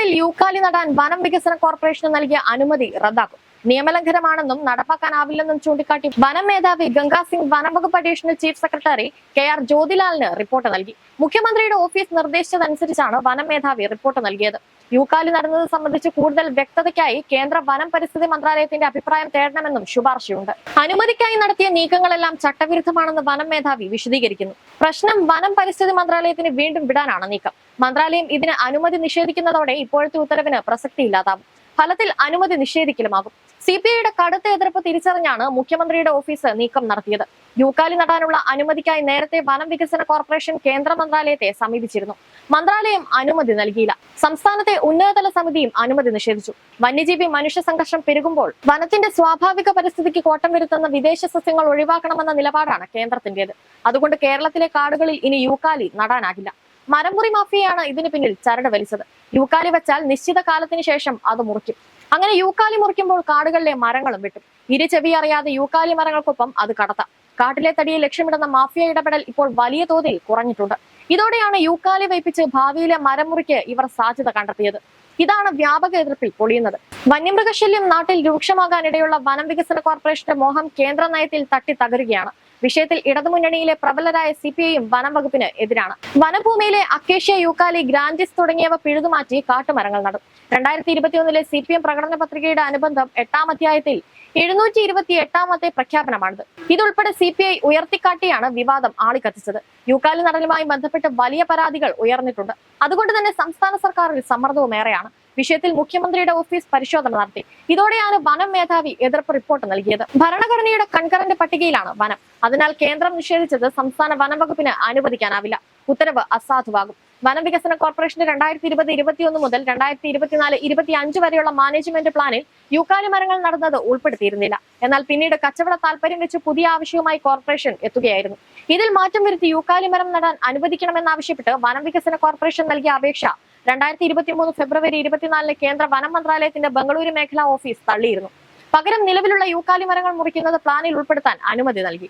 സ്കൂളുകളിൽ യൂക്കാലി നടാൻ വനം വികസന കോർപ്പറേഷന് നൽകിയ അനുമതി റദ്ദാക്കും. നിയമലംഘനമാണെന്നും നടപ്പാക്കാനാവില്ലെന്നും ചൂണ്ടിക്കാട്ടി വനം മേധാവി ഗംഗാ സിംഗ് വനംവകുപ്പ് additional chief secretary K R ജ്യോതിലാലിന് report നൽകി. മുഖ്യമന്ത്രിയുടെ ഓഫീസ് നിർദ്ദേശിച്ചതനുസരിച്ചാണ് വനം മേധാവി റിപ്പോർട്ട് നൽകിയത്. യൂക്കാലി നടന്നത് സംബന്ധിച്ച് കൂടുതൽ വ്യക്തതയ്ക്കായി കേന്ദ്ര വനം പരിസ്ഥിതി മന്ത്രാലയത്തിന്റെ അഭിപ്രായം തേടണമെന്നും ശുപാർശയുണ്ട്. അനുമതിക്കായി നടത്തിയ നീക്കങ്ങളെല്ലാം ചട്ടവിരുദ്ധമാണെന്ന് വനം മേധാവി വിശദീകരിക്കുന്നു. പ്രശ്നം വനം പരിസ്ഥിതി മന്ത്രാലയത്തിന് വീണ്ടും വിടാനാണ് നീക്കം. മന്ത്രാലയം ഇതിന് അനുമതി നിഷേധിക്കുന്നതോടെ ഇപ്പോഴത്തെ ഉത്തരവിന് പ്രസക്തിയില്ലാതാവും. ഫലത്തിൽ അനുമതി നിഷേധിക്കലുമാകും. സി പി ഐയുടെ കടുത്ത എതിർപ്പ് തിരിച്ചറിഞ്ഞാണ് മുഖ്യമന്ത്രിയുടെ ഓഫീസ് നീക്കം നടത്തിയത്. യൂക്കാലി നടാനുള്ള അനുമതിക്കായി നേരത്തെ വനം വികസന കോർപ്പറേഷൻ കേന്ദ്ര മന്ത്രാലയത്തെ സമീപിച്ചിരുന്നു. മന്ത്രാലയം അനുമതി നൽകിയില്ല. സംസ്ഥാനത്തെ ഉന്നതതല സമിതിയും അനുമതി നിഷേധിച്ചു. വന്യജീവി മനുഷ്യ സംഘർഷം പെരുകുമ്പോൾ വനത്തിന്റെ സ്വാഭാവിക പരിസ്ഥിതിക്ക് കോട്ടം വരുത്തുന്ന വിദേശ സസ്യങ്ങൾ ഒഴിവാക്കണമെന്ന നിലപാടാണ് കേന്ദ്രത്തിന്റേത് അതുകൊണ്ട് കേരളത്തിലെ കാടുകളിൽ ഇനി യൂക്കാലി നടാനാകില്ല. മരമുറി മാഫിയയാണ് ഇതിന് പിന്നിൽ ചരട് വലിച്ചത്. യൂക്കാലി വച്ചാൽ നിശ്ചിത കാലത്തിന് ശേഷം അത് മുറിക്കും. അങ്ങനെ യൂക്കാലി മുറിക്കുമ്പോൾ കാടുകളിലെ മരങ്ങളും വെട്ടും. ഇരു ചെവി അറിയാതെ യൂക്കാലി മരങ്ങൾക്കൊപ്പം അത് കടത്താം. കാട്ടിലെ തടിയെ ലക്ഷ്യമിടുന്ന മാഫിയ ഇടപെടൽ ഇപ്പോൾ വലിയ തോതിൽ കുറഞ്ഞിട്ടുണ്ട്. ഇതോടെയാണ് യൂക്കാലി വയ്പ്പിച്ച് ഭാവിയിലെ മരമുറിക്ക് ഇവർ സാധ്യത കണ്ടെത്തിയത്. ഇതാണ് വ്യാപക എതിർപ്പിൽ പൊളിയുന്നത്. വന്യമൃഗശല്യം നാട്ടിൽ രൂക്ഷമാകാനിടയുള്ള വനം വികസന കോർപ്പറേഷന്റെ മോഹം കേന്ദ്ര നയത്തിൽ തട്ടി തകരുകയാണ്. വിഷയത്തിൽ ഇടതുമുന്നണിയിലെ പ്രബലരായ സി പി ഐയും വനം വകുപ്പിന് എതിരാണ്. വനഭൂമിയിലെ അക്കേഷ്യ യൂക്കാലി ഗ്രാൻഡിസ് തുടങ്ങിയവ പിഴുതുമാറ്റി കാട്ടുമരങ്ങൾ നടും. രണ്ടായിരത്തി ഇരുപത്തിയൊന്നിലെ സി പി എം പ്രകടന പത്രികയുടെ അനുബന്ധം എട്ടാം അധ്യായത്തിൽ എഴുന്നൂറ്റി ഇരുപത്തി എട്ടാമത്തെ പ്രഖ്യാപനമാണിത്. ഇതുൾപ്പെടെ സി പി ഐ ഉയർത്തിക്കാട്ടിയാണ് വിവാദം ആളിക്കത്തിച്ചത്. യൂക്കാലി നടലുമായി ബന്ധപ്പെട്ട് വലിയ പരാതികൾ ഉയർന്നിട്ടുണ്ട്. അതുകൊണ്ട് തന്നെ സംസ്ഥാന സർക്കാരിൽ സമ്മർദ്ദവും ഏറെയാണ്. വിഷയത്തിൽ മുഖ്യമന്ത്രിയുടെ ഓഫീസ് പരിശോധന നടത്തി. ഇതോടെയാണ് വനം മേധാവി എതിർപ്പ് റിപ്പോർട്ട് നൽകിയത്. ഭരണഘടനയുടെ കൺകറന്റ് പട്ടികയിലാണ് വനം. അതിനാൽ കേന്ദ്രം നിഷേധിച്ചത് സംസ്ഥാന വനംവകുപ്പിന് അനുവദിക്കാനാവില്ല. ഉത്തരവ് അസാധുവാകും. വനം വികസന കോർപ്പറേഷന്റെ രണ്ടായിരത്തി ഇരുപത് ഇരുപത്തിയൊന്ന് മുതൽ രണ്ടായിരത്തി ഇരുപത്തിനാല് ഇരുപത്തി അഞ്ച് വരെയുള്ള മാനേജ്മെന്റ് പ്ലാനിൽ യൂക്കാലി മരങ്ങൾ നടന്നത് ഉൾപ്പെടുത്തിയിരുന്നില്ല. എന്നാൽ പിന്നീട് കച്ചവട താല്പര്യം വെച്ച് പുതിയ ആവശ്യവുമായി കോർപ്പറേഷൻ എത്തുകയായിരുന്നു. ഇതിൽ മാറ്റം വരുത്തി യൂക്കാലി മരം നടാൻ അനുവദിക്കണമെന്നാവശ്യപ്പെട്ട് വനം വികസന കോർപ്പറേഷൻ നൽകിയ അപേക്ഷ രണ്ടായിരത്തി ഇരുപത്തി മൂന്ന് ഫെബ്രുവരി ഇരുപത്തിനാലിന് കേന്ദ്ര വനം മന്ത്രാലയത്തിന്റെ ബംഗളൂരു മേഖലാ ഓഫീസ് തള്ളിയിരുന്നു. പകരം നിലവിലുള്ള യൂക്കാലി മരങ്ങൾ മുറിക്കുന്നത് പ്ലാനിൽ ഉൾപ്പെടുത്താൻ അനുമതി നൽകി.